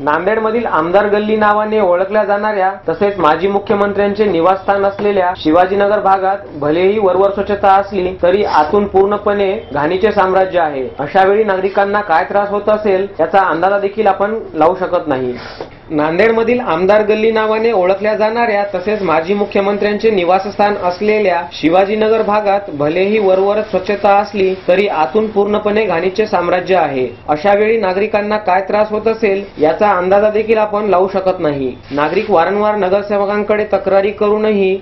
नांदेडमधील आमदार गल्ली नावाने ओळखल्या जाणाऱ्या तसेच माजी मुख्यमंत्र्यांचे निवासस्थान असलेल्या शिवाजीनगर भागात भलेही वरवर स्वच्छता असली तरी आतून पूर्णपणे घाणीचे साम्राज्य आहे. अशा वेळी नागरिकांना काय त्रास होत असेल याचा अंदाजा देखील आपण लावू शकत नाही. नांदेडमधील आमदार गल्ली नावाने ओळखल्या जाणाऱ्या तसेच माजी मुख्यमंत्र्यांचे निवासस्थान असलेल्या शिवाजीनगर भागात भलेही वरवर स्वच्छता असली तरी आतून पूर्णपणे घाणीचे साम्राज्य आहे. अशा वेळी नागरिकांना काय त्रास होत असेल याचा अंदाजा देखील आपण लावू शकत नाही. नागरिक वारंवार नगरसेवकांकडे तक्रारी करूनही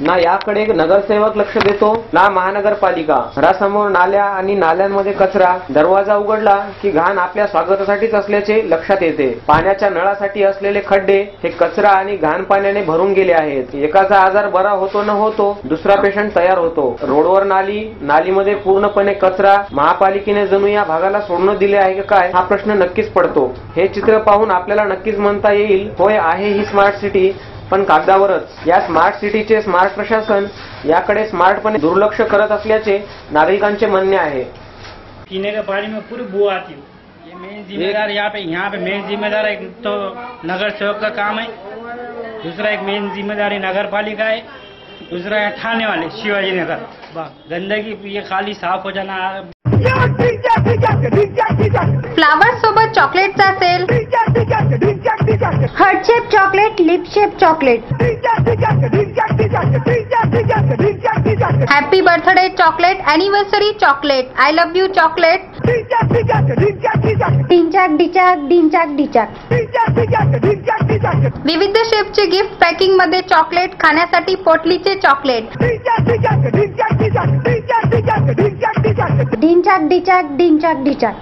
ना याकडे नगरसेवक लक्ष देतो ना महानगरपालिका. घरासमोर नाल्या आणि नाल्यांमध्ये कचरा. दरवाजा उघडला की घाण आपल्या स्वागतासाठीच असल्याचे लक्षात येते. पाण्याच्या नळासाठी असलेले खड्डे हे कचरा आणि घाण पाण्याने भरून गेले आहेत. एकाचा आजार बरा होतो न होतो दुसरा पेशंट तयार होतो. रोडवर नाली नालीमध्ये पूर्णपणे कचरा. महापालिकेने जणू या भागाला सोडणं दिले आहे का काय हा प्रश्न नक्कीच पडतो. हे चित्र पाहून आपल्याला नक्कीच म्हणता येईल होय आहे ही स्मार्ट सिटी पण कागदावरच. या स्मार्ट सिटीचे स्मार्ट प्रशासन याकडे स्मार्टपणे दुर्लक्ष करत असल्याचे नागरिकांचे म्हणणे आहे. पीने के पानी में पूरी बू आती है. ये मेन जिम्मेदार यहाँ पे यहाँ पे मेन जिम्मेदार एक तो नगर सेवक का काम है दूसरा एक मेन जिम्मेदारी नगर पालिका है दूसरा है थाने वाले शिवाजी नगर। गंदगी ये खाली साफ हो जाना। फ्लावर सोबत चॉकलेटचा sale heart shape chocolate lip shape chocolate happy birthday chocolate anniversary chocolate I love you chocolate डिंचाक डिचाक डिंचाक डिचाक विविध शेपचे गिफ्ट पॅकिंगमध्ये चॉकलेट खाण्यासाठी पोटलीचे चॉकलेट डिंचाक डिचाक डिंचाक डिचाक